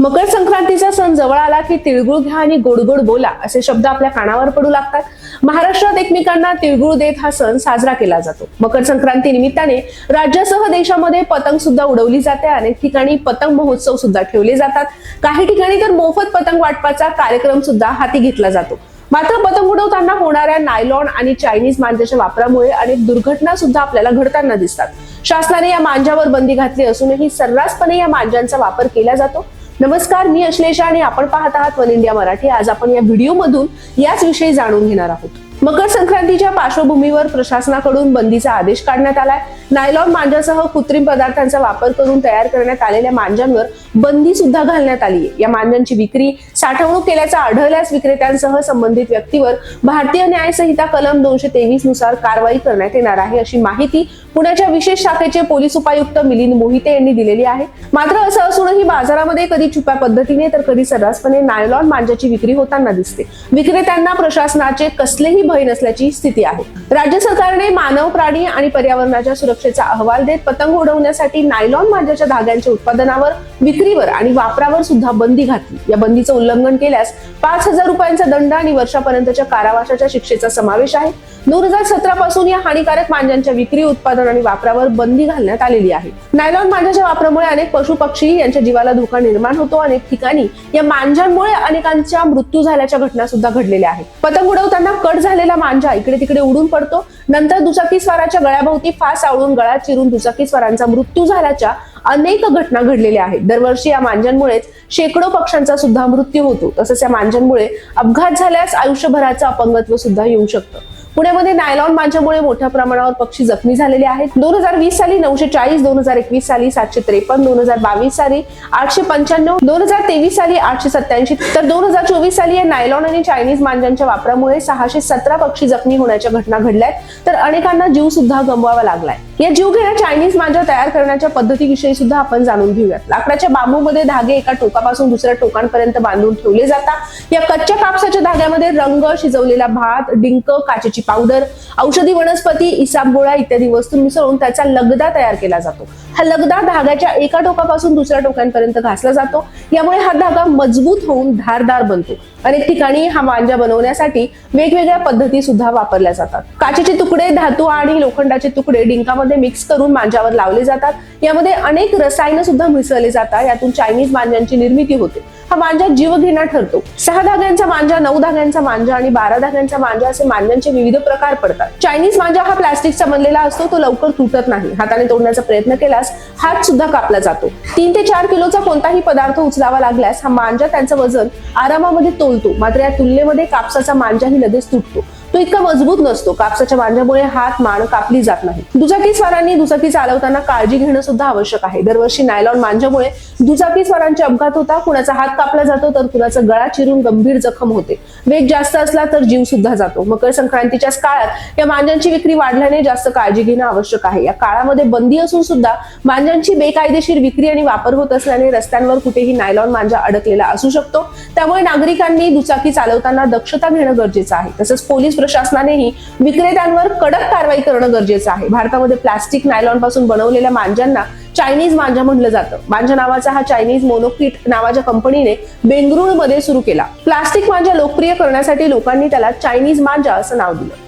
मकर संक्रांतीचा सण जवळ आला की तिळगुळ घ्या आणि गोडगोड बोला असे शब्द आपल्या कानावर पडू लागतात. महाराष्ट्रात एकमेकांना तिळगुळ देत हा सण साजरा केला जातो. मकर संक्रांती निमित्ताने राज्यासह देशामध्ये पतंग सुद्धा उडवली जाते. अनेक ठिकाणी पतंग महोत्सव सुद्धा ठेवले जातात. काही ठिकाणी तर मोफत पतंग वाटपाचा कार्यक्रम सुद्धा हाती घेतला जातो. मात्र पतंग उडवताना होणाऱ्या नायलॉन आणि चायनीज मांजाच्या वापरामुळे अनेक दुर्घटना सुद्धा आपल्याला घडताना दिसतात. शासनाने या मांजावर बंदी घातली असूनही सर्रासपणे या मांजांचा वापर केला जातो. नमस्कार मी अश्लेषा आणि आपण पाहत आहात वन इंडिया मराठी. आज आपण या व्हिडिओमधून याच विषयी जाणून घेणार आहोत. मकर संक्रांतीच्या पार्श्वभूमीवर प्रशासनाकडून बंदीचा आदेश काढण्यात आलाय. नायलॉन मांजासह कृत्रिम पदार्थांचा वापर करून तयार करण्यात आलेल्या मांजांवर बंदी सुद्धा घालण्यात आली आहे या मांजांची विक्री साठवणूक केल्याचा आढळल्यास विक्रेत्यांसह संबंधित व्यक्तीवर भारतीय न्याय संहिता कलम दोनशे तेवीसनुसार कारवाई करण्यात येणार आहे अशी माहिती पुण्याच्या विशेष शाखेचे पोलीस उपायुक्त मिलिंद मोहिते यांनी दिलेली आहे. मात्र असं असूनही बाजारामध्ये कधी छुप्या पद्धतीने तर कधी सर्रासपणे नायलॉन मांजाची विक्री होताना दिसते. विक्रेत्यांना प्रशासनाचे कसलेही भय नसल्याची स्थिती आहे. राज्य सरकारने मानव प्राणी आणि पर्यावरणाच्या सुरक्षेचा अहवाल देत पतंग उडवण्यासाठी नायलॉन मांजाच्या धाग्यांच्या उत्पादनावर विक्रीवर आणि वापरावर सुद्धा बंदी घातली. या बंदीचं उल्लंघन केल्यास पाच हजार रुपयांचा दंड आणि वर्षापर्यंतच्या कारावासाच्या शिक्षेचा समावेश आहे. दोन हजार सतरा पासून या हानिकारक मांजांच्या विक्री उत्पादन आणि वापरावर बंदी घालण्यात आलेली आहे. नायलॉन मांजाच्या वापरामुळे अनेक पशु पक्षी यांच्या जीवाला धोका निर्माण होतो. अनेक ठिकाणी या मांजांमुळे अनेकांच्या मृत्यू झाल्याच्या घटना सुद्धा घडलेल्या आहेत. पतंग उडवताना कट झाले झालेला मांजा इकडे तिकडे उडून पडतो. नंतर दुचाकी स्वाराच्या गळ्याभोवती फास आवळून गळा चिरून दुचाकी स्वारांचा मृत्यू झाल्याच्या अनेक घटना घडलेल्या आहेत. दरवर्षी या मांजांमुळेच शेकडो पक्ष्यांचा सुद्धा मृत्यू होतो. तसंच या मांजांमुळे अपघात झाल्यास आयुष्यभराचं अपंगत्व सुद्धा येऊ शकतं. पुण्यामध्ये नायलॉन मांजामुळे मोठ्या प्रमाणावर पक्षी जखमी झालेले आहेत. दोन हजार वीस साली नऊशे चाळीस दोन हजार एकवीस साली सातशे त्रेपन्न दोन हजार बावीस साली आठशे पंच्याण्णव दोन हजार तेवीस साली आठशे सत्याऐंशी तर दोन हजार चोवीस साली या नायलॉन आणि चायनीज मांजांच्या वापरामुळे सहाशे सतरा पक्षी जखमी होण्याच्या घटना घडल्यात. तर अनेकांना जीव सुद्धा गमवावा लागलाय. या जीवघेण्या चायनीज मांजा तयार करण्याच्या पद्धतीविषयी सुद्धा आपण जाणून घेऊयात. लाकडाच्या बांबूमध्ये धागे एका टोकापासून दुसऱ्या टोकांपर्यंत बांधून ठेवले जातात. या कच्च्या कापसाच्या धाग्यामध्ये रंग शिजवलेला भात डिंक काचेची पावडर औषधी वनस्पती इसाब गोळा इत्यादी वस्तू मिसळून त्याचा लगदा तयार केला जातो. हा लगदा धाग्याच्या एका टोकापासून दुसऱ्या टोकांपर्यंत घासला जातो. यामुळे हा धागा मजबूत होऊन धारदार बनतो. अनेक ठिकाणी हा मांजा बनवण्यासाठी वेगवेगळ्या पद्धती सुद्धा वापरल्या जातात. काचेचे तुकडे धातू आणि लोखंडाचे तुकडे डिंकामध्ये मिक्स करून मांजावर लावले जातात. यामध्ये अनेक रसायनं सुद्धा मिसळले जातात. यातून चायनीज मांजांची निर्मिती होते. हा मांजा जीवघेणा ठरतो. सहा धाग्यांचा मांजा नऊ धाग्यांचा मांजा आणि बारा धाग्यांचा मांजा असे मांजांचे विविध प्रकार पडतात. चायनीज मांजा हा प्लास्टिकचा बनलेला असतो. तो लवकर तुटत नाही. हाताने तोडण्याचा प्रयत्न केल्यास हात सुद्धा कापला जातो. तीन ते चार किलोचा कोणताही पदार्थ उचलावा लागल्यास हा मांजा त्यांचं वजन आरामामध्ये तोलतो. मात्र या तुलनेमध्ये कापसाचा मांजाही लगेच तुटतो. तो इतका मजबूत नसतो. कापसाच्या मांजामुळे हात मान कापली जात नाही दुचाकी स्वारांनी दुचाकी चालवताना काळजी घेणं सुद्धा आवश्यक आहे. दरवर्षी नायलॉन मांजामुळे दुचाकी स्वारांचे अपघात होता. कुणाचा हात कापला जातो तर कुणाचा गळा चिरून गंभीर जखम होते. वेग जास्त असला तर जीव सुद्धा जातो. मकर संक्रांतीच्याच काळात या मांजांची विक्री वाढल्याने जास्त काळजी घेणं आवश्यक आहे. या काळामध्ये बंदी असून सुद्धा मांजांची बेकायदेशीर विक्री आणि वापर होत असल्याने रस्त्यांवर कुठेही नायलॉन मांजा अडकलेला असू शकतो. त्यामुळे नागरिकांनी दुचाकी चालवताना दक्षता घेणं गरजेचं आहे. तसंच पोलीस प्रशासनानेही विक्रेत्यांवर कडक कारवाई करणं गरजेचं आहे. भारतामध्ये प्लास्टिक नायलॉनपासून बनवलेल्या मांजांना चायनीज मांजा म्हटलं जातं. मांजा नावाचा हा चायनीज मोनोकिट नावाच्या कंपनीने बेंगळुरूमध्ये सुरू केला. प्लास्टिक मांजा लोकप्रिय करण्यासाठी लोकांनी त्याला चायनीज मांजा असं नाव दिलं.